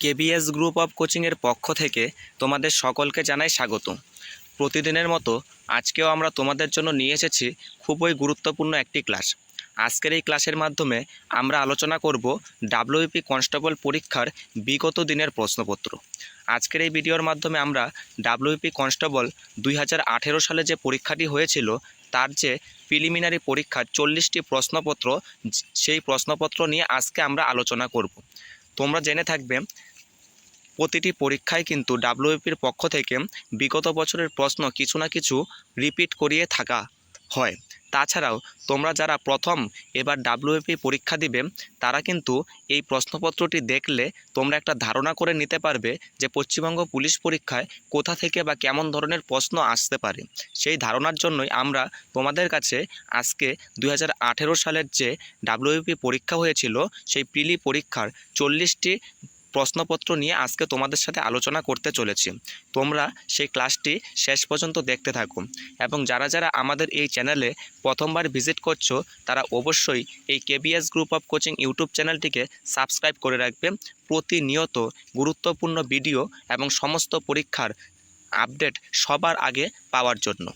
KBS group of কোচিংয়ের পক্ষ থেকে তোমাদের সকলকে জানাই স্বাগত। প্রতিদিনের মতো আজকেও আমরা তোমাদের জন্য নিয়ে এসেছি খুবই গুরুত্বপূর্ণ একটি ক্লাস। আজকের এই ক্লাসের মাধ্যমে আমরা আলোচনা করব ডাব্লিউপি কনস্টেবল পরীক্ষার বিগত দিনের প্রশ্নপত্র। আজকের এই ভিডিওর মাধ্যমে আমরা ডাব্লিউপি কনস্টেবল দুই হাজার আঠেরো সালে যে পরীক্ষাটি হয়েছিল, তার যে প্রিলিমিনারি পরীক্ষার চল্লিশটি প্রশ্নপত্র, সেই প্রশ্নপত্র নিয়ে আজকে আমরা আলোচনা করব। তোমরা জেনে থাকবে, প্রতিটি পরীক্ষায় কিন্তু ডাব্লিউপির পক্ষ থেকে বিগত বছরের প্রশ্ন কিছু না কিছু রিপিট করিয়ে থাকা হয়। তাছাড়াও তোমরা যারা প্রথম এবার ডাব্লিউপি পরীক্ষা দিবে, তারা কিন্তু এই প্রশ্নপত্রটি দেখলে তোমরা একটা ধারণা করে নিতে পারবে যে পশ্চিমবঙ্গ পুলিশ পরীক্ষায় কোথা থেকে বা কেমন ধরনের প্রশ্ন আসতে পারে। সেই ধারণার জন্যই আমরা তোমাদের কাছে আজকে দু হাজার আঠেরো সালের যে ডাব্লিউপি পরীক্ষা হয়েছিল, সেই প্রিলি পরীক্ষার চল্লিশটি প্রশ্নপত্র নিয়ে আজকে তোমাদের সাথে আলোচনা করতে চলেছি। তোমরা সেই ক্লাসটি শেষ পর্যন্ত দেখতে থাকো এবং যারা যারা আমাদের এই চ্যানেলে প্রথমবার ভিজিট করছ, তারা অবশ্যই এই KBS group of coaching YouTube চ্যানেলটিকে সাবস্ক্রাইব করে রাখবে। প্রতিনিয়ত গুরুত্বপূর্ণ ভিডিও এবং সমস্ত পরীক্ষার আপডেট সবার আগে পাওয়ার জন্য।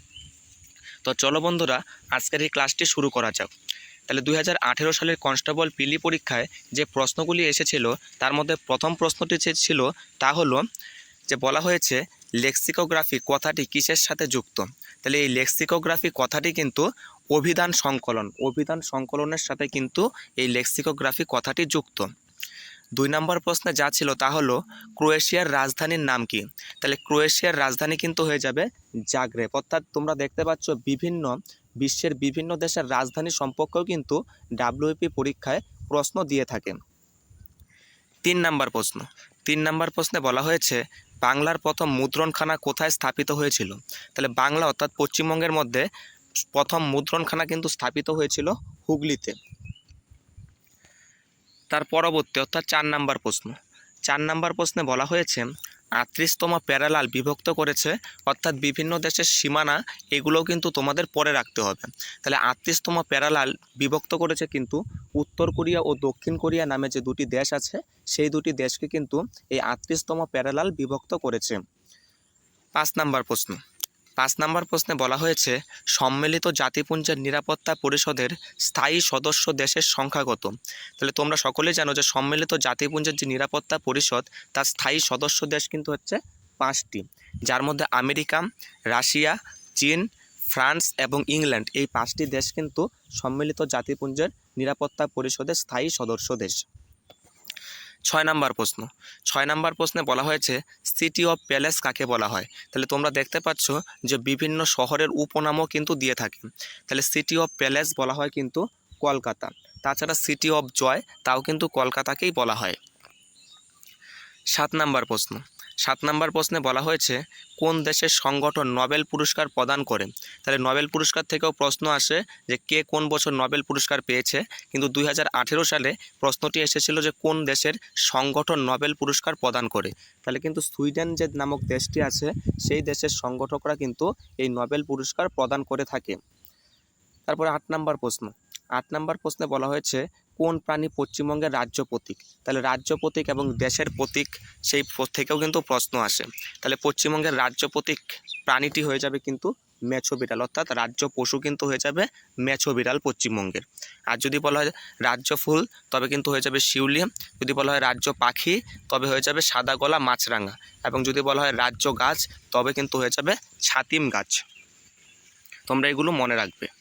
তো চলো বন্ধুরা, আজকের এই ক্লাসটি শুরু করা যাক। তাহলে দু হাজার আঠেরো সালের কনস্টেবল পিলি পরীক্ষায় যে প্রশ্নগুলি এসেছিল, তার মধ্যে প্রথম প্রশ্নটি যে ছিল, তা হলো যে বলা হয়েছে, লেক্সিকোগ্রাফি কথাটি কিসের সাথে যুক্ত? তাহলে এই লেক্সিকোগ্রাফি কথাটি কিন্তু অভিধান সংকলন, অভিধান সংকলনের সাথে কিন্তু এই লেক্সিকোগ্রাফি কথাটি যুক্ত। দুই নম্বর প্রশ্নে যা ছিল তা হলো, ক্রোয়েশিয়ার রাজধানীর নাম কি? তাহলে ক্রোয়েশিয়ার রাজধানী কিন্তু হয়ে যাবে জাগরেব। অর্থাৎ তোমরা দেখতে পাচ্ছ বিভিন্ন বিশ্বের বিভিন্ন দেশের রাজধানী সম্পর্কেও কিন্তু ডাব্লিউপি পরীক্ষায় প্রশ্ন দিয়ে থাকে তিন নাম্বার প্রশ্ন। তিন নাম্বার প্রশ্নে বলা হয়েছে, বাংলার প্রথম মুদ্রণখানা কোথায় স্থাপিত হয়েছিল? তাহলে বাংলা অর্থাৎ পশ্চিমবঙ্গের মধ্যে প্রথম মুদ্রণখানা কিন্তু স্থাপিত হয়েছিল হুগলিতে। তার পরবর্তী অর্থাৎ চার নাম্বার প্রশ্ন। চার নাম্বার প্রশ্নে বলা হয়েছে আটত্রিশতম প্যারালাল বিভক্ত করেছে, অর্থাৎ বিভিন্ন দেশের সীমানা এগুলো কিন্তু তোমাদের পরে রাখতে হবে। তাহলে আটত্রিশতম প্যারালাল বিভক্ত করেছে কিন্তু উত্তর কোরিয়া ও দক্ষিণ কোরিয়া নামে যে দুটি দেশ আছে, সেই দুটি দেশকে কিন্তু এই আটত্রিশতম প্যারালাল বিভক্ত করেছে। পাঁচ নাম্বার প্রশ্ন। পাঁচ নাম্বার প্রশ্নে বলা হয়েছে, সম্মিলিত জাতিপুঞ্জের নিরাপত্তা পরিষদের স্থায়ী সদস্য দেশের সংখ্যা কত? তাহলে তোমরা সকলেই জানো যে সম্মিলিত জাতিপুঞ্জের যে নিরাপত্তা পরিষদ, তার স্থায়ী সদস্য দেশ কিন্তু হচ্ছে পাঁচটি। যার মধ্যে আমেরিকা, রাশিয়া, চীন, ফ্রান্স এবং ইংল্যান্ড এই পাঁচটি দেশ কিন্তু সম্মিলিত জাতিপুঞ্জের নিরাপত্তা পরিষদের স্থায়ী সদস্য দেশ। ছয় নাম্বার প্রশ্ন। ছয় নাম্বার প্রশ্নে বলা হয়েছে সিটি অফ প্যালেস কাকে বলা হয়? তাহলে তোমরা দেখতে পাচ্ছ যে বিভিন্ন শহরের উপনামও কিন্তু দিয়ে থাকে। তাহলে সিটি অফ প্যালেস বলা হয় কিন্তু কলকাতা। তাছাড়া সিটি অফ জয় তাও কিন্তু কলকাতাকেই বলা হয়। সাত নাম্বার প্রশ্ন সাত নাম্বার প্রশ্নে বলা হয়েছে, কোন দেশের সংগঠন নোবেল পুরস্কার প্রদান করে? তাহলে নোবেল পুরস্কার থেকেও প্রশ্ন আসে যে, কে কোন বছর নোবেল পুরস্কার পেয়েছে? কিন্তু দুই হাজার আঠেরো সালে প্রশ্নটি এসেছিল যে, কোন দেশের সংগঠন নোবেল পুরস্কার প্রদান করে? তাহলে কিন্তু সুইডেন যে নামক দেশটি আছে, সেই দেশের সংগঠকরা কিন্তু এই নোবেল পুরস্কার প্রদান করে থাকে। তারপরে আট নাম্বার প্রশ্ন আট নম্বর প্রশ্নে বলা হয়েছে, কোন প্রাণী পশ্চিমবঙ্গের রাজ্য প্রতীক? তাহলে রাজ্য প্রতীক এবং দেশের প্রতীক, সেই থেকেও কিন্তু প্রশ্ন আসে। তাহলে পশ্চিমবঙ্গের রাজ্য প্রতীক প্রাণীটি হয়ে যাবে কিন্তু মেছো বিড়াল, অর্থাৎ রাজ্য পশু কিন্তু হয়ে যাবে মেছো বিড়াল পশ্চিমবঙ্গের। আর যদি বলা হয় রাজ্য ফুল, তবে কিন্তু হয়ে যাবে শিউলি। যদি বলা হয় রাজ্য পাখি, তবে হয়ে যাবে সাদা গলা মাছরাঙা। এবং যদি বলা হয় রাজ্য গাছ, তবে কিন্তু হয়ে যাবে ছাতিম গাছ। তোমরা এগুলো মনে রাখবে।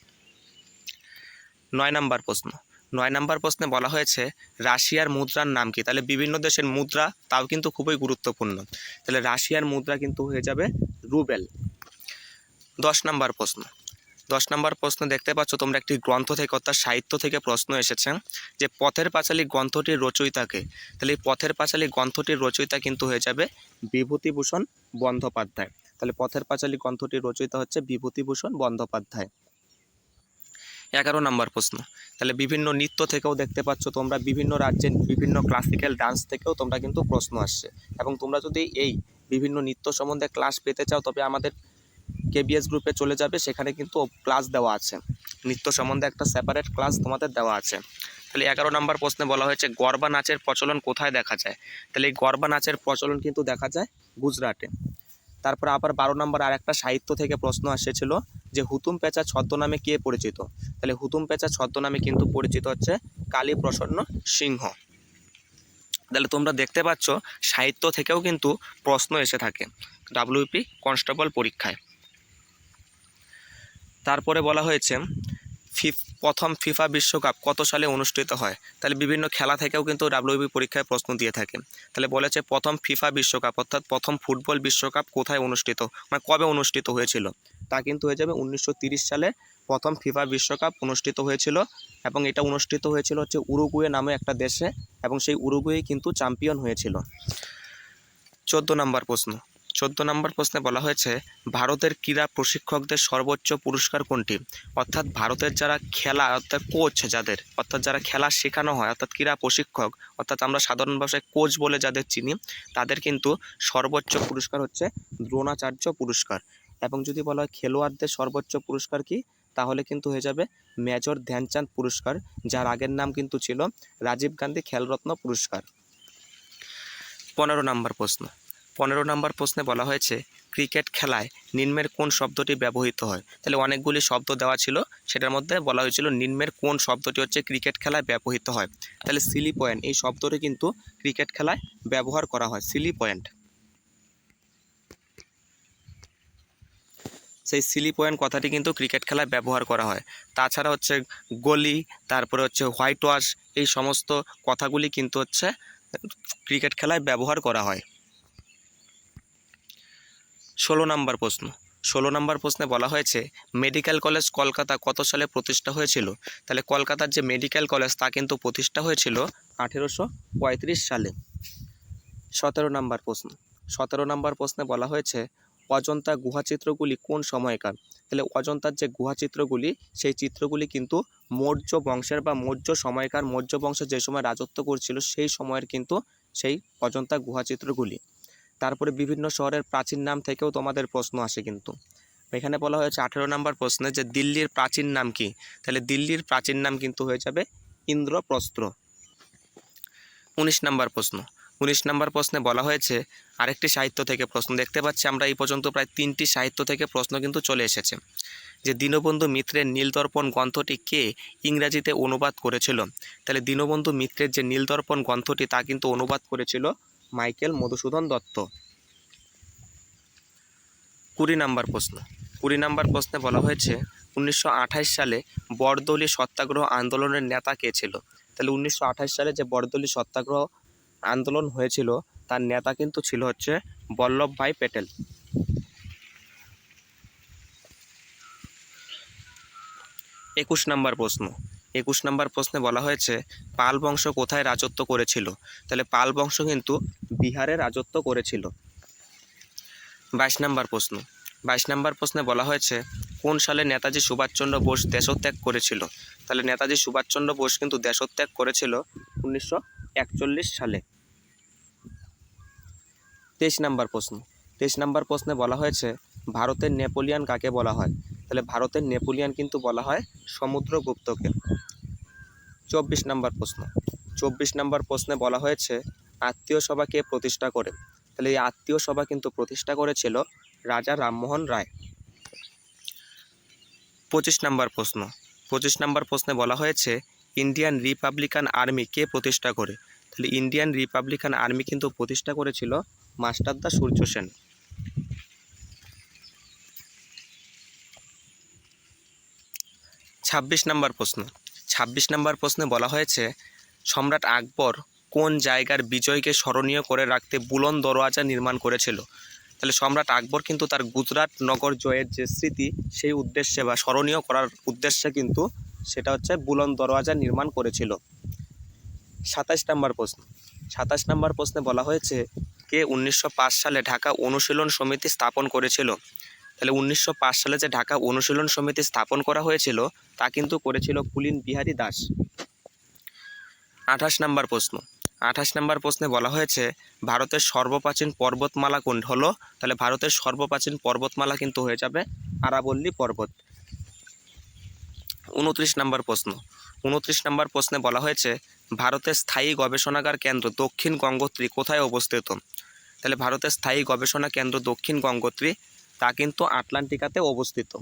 নয় নাম্বার প্রশ্ন। নয় নাম্বার প্রশ্নে বলা হয়েছে, রাশিয়ার মুদ্রার নাম কি? তাহলে বিভিন্ন দেশের মুদ্রা তাও কিন্তু খুবই গুরুত্বপূর্ণ। তাহলে রাশিয়ার মুদ্রা কিন্তু হয়ে যাবে রুবেল। দশ নাম্বার প্রশ্ন। দশ নাম্বার প্রশ্ন দেখতে পাচ্ছ, তোমরা একটি গ্রন্থ থেকে অর্থাৎ সাহিত্য থেকে প্রশ্ন এসেছে যে পথের পাঁচালী গ্রন্থটির রচয়িতাকে তাহলে এই পথের পাঁচালী গ্রন্থটির রচয়িতা কিন্তু হয়ে যাবে বিভূতিভূষণ বন্দ্যোপাধ্যায়। তাহলে পথের পাঁচালী গ্রন্থটির রচয়িতা হচ্ছে বিভূতিভূষণ বন্দ্যোপাধ্যায়। এগারো নম্বর প্রশ্ন। তাহলে বিভিন্ন নৃত্য থেকেও দেখতে পাচ্ছ তোমরা, বিভিন্ন রাজ্যের বিভিন্ন ক্লাসিক্যাল ডান্স থেকেও তোমরা কিন্তু প্রশ্ন আসছে। এবং তোমরা যদি এই বিভিন্ন নৃত্য সম্বন্ধে ক্লাস পেতে চাও, তবে আমাদের কেবিএস গ্রুপে চলে যাবে, সেখানে কিন্তু ক্লাস দেওয়া আছে। নৃত্য সম্বন্ধে একটা সেপারেট ক্লাস তোমাদের দেওয়া আছে। তাহলে এগারো নম্বর প্রশ্নে বলা হয়েছে, গরবা নাচের প্রচলন কোথায় দেখা যায়? তাহলে এই গরবা নাচের প্রচলন কিন্তু দেখা যায় গুজরাটে। তারপর আবার বারো নম্বর আর একটা সাহিত্য থেকে প্রশ্ন এসেছিল যে হুতুম পেঁচা ছদ্মনামে কে পরিচিত? তাহলে হুতুম পেঁচা ছদ্মনামে কিন্তু পরিচিত হচ্ছে কালী প্রসন্ন সিংহ। তাহলে তোমরা দেখতে পাচ্ছ সাহিত্য থেকেও কিন্তু প্রশ্ন এসে থাকে ডাব্লিউপি কনস্টেবল পরীক্ষায়। তারপরে বলা হয়েছে ফিফ প্রথম ফিফা বিশ্বকাপ কত সালে অনুষ্ঠিত হয়? তাহলে বিভিন্ন খেলা থেকেও কিন্তু ডাব্লিউবি পরীক্ষায় প্রশ্ন দিয়ে থাকে। তাহলে বলেছে প্রথম ফিফা বিশ্বকাপ অর্থাৎ প্রথম ফুটবল বিশ্বকাপ কোথায় অনুষ্ঠিত? মানে কবে অনুষ্ঠিত হয়েছিল? তা কিন্তু হয়ে যাবে উনিশশো সালে প্রথম ফিফা বিশ্বকাপ অনুষ্ঠিত হয়েছিল এবং এটা অনুষ্ঠিত হয়েছিল হচ্ছে উরুগুয়ে নামে একটা দেশে এবং সেই উরুগুয়ে কিন্তু চ্যাম্পিয়ন হয়েছিল। চোদ্দ নম্বর প্রশ্ন। চোদ্দ নম্বর প্রশ্নে বলা হয়েছে, ভারতের ক্রীড়া প্রশিক্ষকদের সর্বোচ্চ পুরস্কার কোনটি? অর্থাৎ ভারতের যারা খেলা, অর্থাৎ কোচ যাদের, অর্থাৎ যারা খেলা শেখানো হয়, অর্থাৎ ক্রীড়া প্রশিক্ষক, অর্থাৎ আমরা সাধারণ ভাষায় কোচ বলে যাদের চিনি, তাদের কিন্তু সর্বোচ্চ পুরস্কার হচ্ছে দ্রোণাচার্য পুরস্কার। এবং যদি বলা হয় খেলোয়াড়দের সর্বোচ্চ পুরস্কার কি? তাহলে কিন্তু হয়ে যাবে মেজর ধ্যানচাঁদ পুরস্কার, যার আগের নাম কিন্তু ছিল রাজীব গান্ধী খেলরত্ন পুরস্কার। পনেরো নম্বর প্রশ্ন। পনেরো নম্বর প্রশ্নে বলা হয়েছে, ক্রিকেট খেলায় নিম্নের কোন শব্দটি ব্যবহৃত হয়? তাহলে অনেকগুলি শব্দ দেওয়া ছিল, সেটার মধ্যে বলা হয়েছিল নিম্নের কোন শব্দটি হচ্ছে ক্রিকেট খেলায় ব্যবহৃত হয়? তাহলে সিলি পয়েন্ট এই শব্দটি কিন্তু ক্রিকেট খেলায় ব্যবহার করা হয় সিলি পয়েন্ট সেই সিলি পয়েন্ট কথাটি কিন্তু ক্রিকেট খেলায় ব্যবহার করা হয় তাছাড়া হচ্ছে গলি তারপরে হচ্ছে হোয়াইট ওয়াশ এই সমস্ত কথাগুলি কিন্তু হচ্ছে ক্রিকেট খেলায় ব্যবহার করা হয় ষোলো নম্বর প্রশ্ন। ষোলো নম্বর প্রশ্নে বলা হয়েছে মেডিকেল কলেজ কলকাতা কত সালে প্রতিষ্ঠা হয়েছিল? তাহলে কলকাতার যে মেডিকেল কলেজ তা কিন্তু প্রতিষ্ঠা হয়েছিল আঠেরোশো পঁয়ত্রিশ সালে। সতেরো নম্বর প্রশ্ন। সতেরো নম্বর প্রশ্নে বলা হয়েছে, অজন্তা গুহাচিত্রগুলি কোন সময়কার? তাহলে অজন্তার যে গুহাচিত্রগুলি, সেই চিত্রগুলি কিন্তু মৌর্য বংশের বা মৌর্য সময়কার মৌর্য বংশ যে সময় রাজত্ব করছিল, সেই সময়ের কিন্তু সেই অজন্তা গুহাচিত্রগুলি। তারপরে বিভিন্ন শহরের প্রাচীন নাম থেকেও তোমাদের প্রশ্ন আসে কিন্তু। এখানে বলা হয়েছে আঠেরো নম্বর প্রশ্নে যে দিল্লির প্রাচীন নাম কি? তাহলে দিল্লির প্রাচীন নাম কিন্তু হয়ে যাবে ইন্দ্রপ্রস্ত্র উনিশ নম্বর প্রশ্ন। উনিশ নম্বর প্রশ্নে বলা হয়েছে আরেকটি সাহিত্য থেকে প্রশ্ন। দেখতে পাচ্ছি আমরা এই পর্যন্ত প্রায় তিনটি সাহিত্য থেকে প্রশ্ন কিন্তু চলে এসেছে। যে দীনবন্ধু মিত্রের নীলদর্পণ গ্রন্থটি কে ইংরাজিতে অনুবাদ করেছিল? তাহলে দীনবন্ধু মিত্রের যে নীলদর্পণ গ্রন্থটি তা কিন্তু অনুবাদ করেছিল মাইকেল মধুসূদন দত্ত। কুড়ি নাম্বার প্রশ্ন। কুড়ি নাম্বার প্রশ্নে বলা হয়েছে, উনিশশো আঠাশ সালে বরদলি সত্যাগ্রহ আন্দোলনের নেতা কে ছিল? তাহলে উনিশশো আঠাশ সালে যে বরদলি সত্যাগ্রহ আন্দোলন হয়েছিল, তার নেতা কিন্তু ছিল হচ্ছে বল্লভভাই প্যাটেল একুশ নাম্বার প্রশ্ন। একুশ নাম্বার প্রশ্নে বলা হয়েছে, পাল বংশ কোথায় রাজত্ব করেছিল? তাহলে পাল বংশ কিন্তু বিহারে রাজত্ব করেছিল। বাইশ নাম্বার প্রশ্ন, বাইশ নাম্বার প্রশ্নে বলা হয়েছে, কোন সালে নেতাজি সুভাষচন্দ্র বোস দেশত্যাগ করেছিল? তাহলে নেতাজি সুভাষচন্দ্র বোস কিন্তু দেশত্যাগ করেছিল উনিশশো একচল্লিশ সালে। তেইশ নাম্বার প্রশ্ন, তেইশ নাম্বার প্রশ্নে বলা হয়েছে, ভারতের নেপোলিয়ান কাকে বলা হয়? তাহলে ভারতের নেপোলিয়ান কিন্তু বলা হয় সমুদ্রগুপ্তকে। চব্বিশ নাম্বার প্রশ্ন। চব্বিশ নাম্বার প্রশ্নে বলা হয়েছে, আত্মীয় সভা কে প্রতিষ্ঠা করে? তাহলে এই আত্মীয় সভা কিন্তু প্রতিষ্ঠা করেছিল রাজা রামমোহন রায়। পঁচিশ নাম্বার প্রশ্ন। পঁচিশ নাম্বার প্রশ্নে বলা হয়েছে, ইন্ডিয়ান রিপাবলিকান আর্মি কে প্রতিষ্ঠা করে? তাহলে ইন্ডিয়ান রিপাবলিকান আর্মি কিন্তু প্রতিষ্ঠা করেছিল মাস্টারদা সূর্য সেন। ছাব্বিশ নাম্বার প্রশ্ন। ছাব্বিশ নাম্বার প্রশ্নে বলা হয়েছে, সম্রাট আকবর কোন জায়গার বিজয়কে স্মরণীয় করে রাখতে বুলন দরওয়াজা নির্মাণ করেছিল? তাহলে সম্রাট আকবর কিন্তু তার গুজরাট নগর জয়ের যে স্মৃতি, সেই উদ্দেশ্যে বা স্মরণীয় করার উদ্দেশ্যে কিন্তু সেটা হচ্ছে বুলন দরওয়াজা নির্মাণ করেছিল। সাতাশ নম্বর প্রশ্ন। সাতাশ নম্বর প্রশ্নে বলা হয়েছে, কে উনিশশো পাঁচ সালে ঢাকা অনুশীলন সমিতি স্থাপন করেছিল? তাহলে উনিশশো পাঁচ সালে যে ঢাকা অনুশীলন সমিতি স্থাপন করা হয়েছিল, তা কিন্তু করেছিল কুলীন বিহারী দাস। আঠাশ নাম্বার প্রশ্ন। আঠাশ নাম্বার প্রশ্নে বলা হয়েছে, ভারতের সর্বপ্রাচীন পর্বতমালা কোন, হলো, তাহলে ভারতের সর্বপ্রাচীন পর্বতমালা কিন্তু হয়ে যাবে আরাবল্লী পর্বত। উনত্রিশ নাম্বার প্রশ্ন। উনত্রিশ নাম্বার প্রশ্নে বলা হয়েছে, ভারতের স্থায়ী গবেষণাগার কেন্দ্র দক্ষিণ গঙ্গোত্রী কোথায় অবস্থিত? তাহলে ভারতের স্থায়ী গবেষণা কেন্দ্র দক্ষিণ গঙ্গোত্রী তা কিন্তু আটলান্টিকাতে অবস্থিত।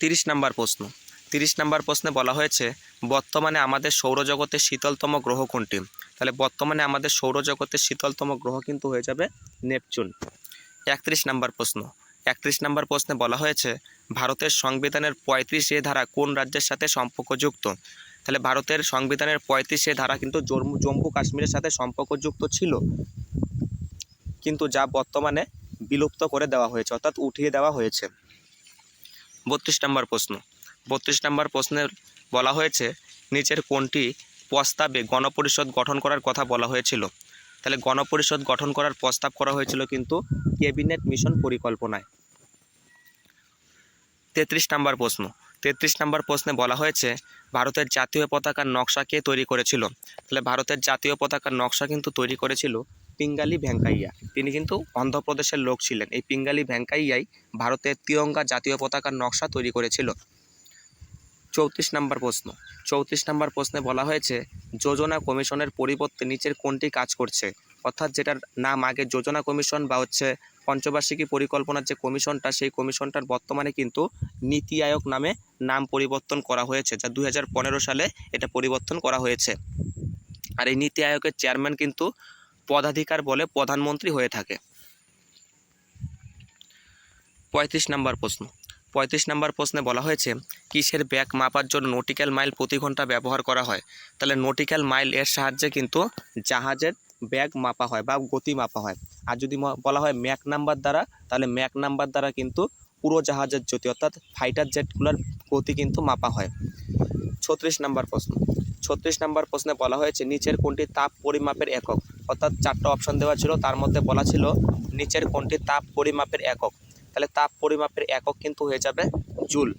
তিরিশ নাম্বার প্রশ্ন। তিরিশ নাম্বার প্রশ্নে বলা হয়েছে, বর্তমানে আমাদের সৌরজগতের শীতলতম গ্রহ কোনটি? তাহলে বর্তমানে আমাদের সৌরজগতের শীতলতম গ্রহ কিন্তু হয়ে যাবে নেপচুন। একত্রিশ নাম্বার প্রশ্ন। একত্রিশ নাম্বার প্রশ্নে বলা হয়েছে, ভারতের সংবিধানের পঁয়ত্রিশ এ ধারা কোন রাজ্যের সাথে সম্পর্কযুক্ত? তাহলে ভারতের সংবিধানের পঁয়ত্রিশ ধারা কিন্তু জম্মু কাশ্মীরের সাথে সম্পর্কযুক্ত ছিল। কিন্তু যা বর্তমানে বিলুপ্ত করে দেওয়া হয়েছে, অর্থাৎ উঠিয়ে দেওয়া হয়েছে। বত্রিশ নম্বর প্রশ্ন। বত্রিশ নম্বর প্রশ্নের বলা হয়েছে, নিচের কোনটি প্রস্তাবে গণপরিষদ গঠন করার কথা বলা হয়েছিল? তাহলে গণপরিষদ গঠন করার প্রস্তাব করা হয়েছিল কিন্তু ক্যাবিনেট মিশন পরিকল্পনায়। তেত্রিশ নম্বর প্রশ্ন। তেত্রিশ নম্বর প্রশ্নে বলা হয়েছে, ভারতের জাতীয় পতাকার নকশা কে তৈরি করেছিল? তাহলে ভারতের জাতীয় পতাকার নকশা কিন্তু তৈরি করেছিল পিঙ্গালি ভেঙ্কাইয়া। তিনি কিন্তু অন্ধ্রপ্রদেশের লোক ছিলেন। এই পিঙ্গালি ভেঙ্কাইয়াই ভারতের তিরঙ্গা জাতীয় পতাকার নকশা তৈরি করেছিল। চৌত্রিশ নম্বর প্রশ্ন। চৌত্রিশ নম্বর প্রশ্নে বলা হয়েছে, যোজনা কমিশনের পরিবর্তে নিচের কোনটি কাজ করছে? অর্থাৎ যেটার নাম আগে যোজনা কমিশন বা হচ্ছে পঞ্চবার্ষিকী পরিকল্পনার যে কমিশনটা, সেই কমিশনটার বর্তমানে কিন্তু নীতি আয়োগ নামে নাম পরিবর্তন করা হয়েছে, যা দু হাজার পনেরো সালে এটা পরিবর্তন করা হয়েছে। আর এই নীতি আয়োগের চেয়ারম্যান কিন্তু পদাধিকার বলে প্রধানমন্ত্রী হয়ে থাকে। পঁয়ত্রিশ নম্বর প্রশ্ন। পঁয়ত্রিশ নম্বর প্রশ্নে বলা হয়েছে, কিসের ব্যাগ মাপার জন্য নটিক্যাল মাইল প্রতি ঘণ্টা ব্যবহার করা হয়? তাহলে নটিক্যাল মাইল এর সাহায্যে কিন্তু জাহাজের ব্যাগ মাপা হয় বা গতি মাপা হয়। আর যদি বলা হয় ম্যাক নাম্বার দ্বারা, তাহলে ম্যাক নাম্বার দ্বারা কিন্তু পুরো জাহাজের গতি, অর্থাৎ ফাইটার জেটগুলোর গতি কিন্তু মাপা হয়। ছত্রিশ নাম্বার প্রশ্ন। ছত্রিশ নাম্বার প্রশ্নে বলা হয়েছে, নিচের কোনটি তাপ পরিমাপের একক? অর্থাৎ চারটা অপশন দেওয়া ছিল, তার মধ্যে বলা ছিল নিচের কোনটি তাপ পরিমাপের একক? তাহলে তাপ পরিমাপের একক কিন্তু হয়ে যাবে জুল।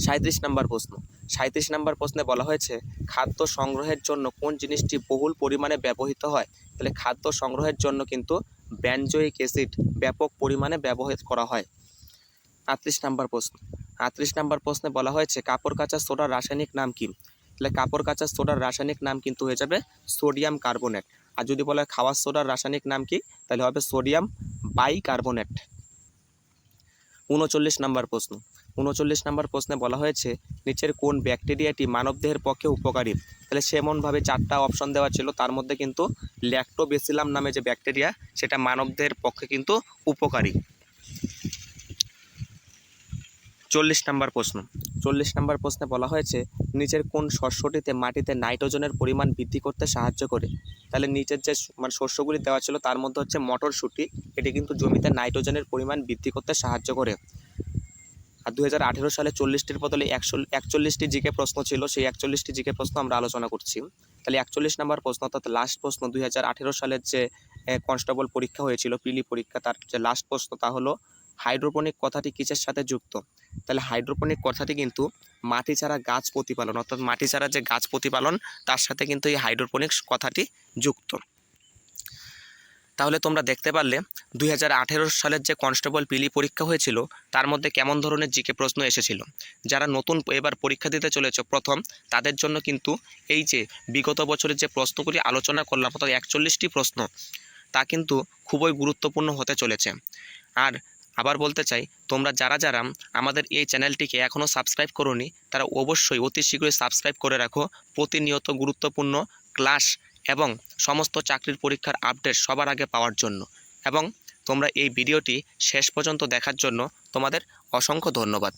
সাঁত্রিশ নাম্বার প্রশ্ন। সাঁত্রিশ নম্বর প্রশ্নে বলা হয়েছে, খাদ্য সংগ্রহের জন্য কোন জিনিসটি বহুল পরিমাণে ব্যবহৃত হয়? তাহলে খাদ্য সংগ্রহের জন্য কিন্তু ব্যঞ্জয়িক অ্যাসিড ব্যাপক পরিমাণে ব্যবহৃত করা হয়। আটত্রিশ নম্বর প্রশ্ন, আটত্রিশ নম্বর প্রশ্নে বলা হয়েছে, কাপড় কাচা সোডার রাসায়নিক নাম কি? তাহলে কাপড় কাচা সোডার রাসায়নিক নাম কিন্তু হয়ে যাবে সোডিয়াম কার্বনেট। আর যদি বলা খাওয়ার সোডার রাসায়নিক নাম কি? তাহলে হবে সোডিয়াম বাইকার্বনেট। উনচল্লিশ নম্বর প্রশ্ন উনচল্লিশ নম্বর প্রশ্নে বলা হয়েছে, নিচের কোন ব্যাকটেরিয়াটি মানবদেহের পক্ষে উপকারী? তাহলে সেমনভাবে চারটা অপশন দেওয়া ছিল, তার মধ্যে কিন্তু ল্যাক্টোবেসিলাম নামে যে ব্যাকটেরিয়া, সেটা মানবদেহের পক্ষে কিন্তু উপকারী। চল্লিশ নম্বর প্রশ্ন। চল্লিশ নম্বর প্রশ্নে বলা হয়েছে, নিচের কোন শস্যটিতে মাটিতে নাইট্রোজেনের পরিমাণ বৃদ্ধি করতে সাহায্য করে? তাহলে নিচের যে মানে শস্যগুলি দেওয়া ছিল, তার মধ্যে হচ্ছে মটরশুঁটি, এটি কিন্তু জমিতে নাইট্রোজেনের পরিমাণ বৃদ্ধি করতে সাহায্য করে। আর দু হাজার আঠেরো সালে চল্লিশটির বদলে একশো, একচল্লিশটি জিকে প্রশ্ন ছিল, সেই একচল্লিশটি জিকে প্রশ্ন আমরা আলোচনা করছি। তাহলে একচল্লিশ নম্বর প্রশ্ন, অর্থাৎ লাস্ট প্রশ্ন দুই হাজার আঠেরো সালের যে কনস্টেবল পরীক্ষা হয়েছিল পিলি পরীক্ষা, তার যে লাস্ট প্রশ্ন, তা হলো হাইড্রোপনিক কথাটি কিসের সাথে যুক্ত? তাহলে হাইড্রোপনিক কথাটি কিন্তু মাটি ছাড়া গাছ প্রতিপালন, অর্থাৎ মাটি ছাড়া যে গাছ প্রতিপালন, তার সাথে কিন্তু এই হাইড্রোপনিক্স কথাটি যুক্ত। তাহলে তোমরা দেখতে পারলে দু হাজার আঠেরো সালের যে কনস্টেবল পিলি পরীক্ষা হয়েছিল, তার মধ্যে কেমন ধরনের জিকে প্রশ্ন এসেছিল। যারা নতুন এবার পরীক্ষা দিতে চলেছে প্রথম, তাদের জন্য কিন্তু এই যে বিগত বছরের যে প্রশ্নগুলি আলোচনা করলাম, অর্থাৎ একচল্লিশটি প্রশ্ন, তা কিন্তু খুবই গুরুত্বপূর্ণ হতে চলেছে। আর আবার বলতে চাই, তোমরা যারা যারা আমাদের এই চ্যানেলটিকে এখনও সাবস্ক্রাইব করোনি, তারা অবশ্যই অতি শীঘ্রই সাবস্ক্রাইব করে রাখো। প্রতিনিয়ত গুরুত্বপূর্ণ ক্লাস এবং সমস্ত চাকরির পরীক্ষার আপডেট সবার আগে পাওয়ার জন্য। এবং তোমরা এই ভিডিওটি শেষ পর্যন্ত দেখার জন্য তোমাদের অসংখ্য ধন্যবাদ।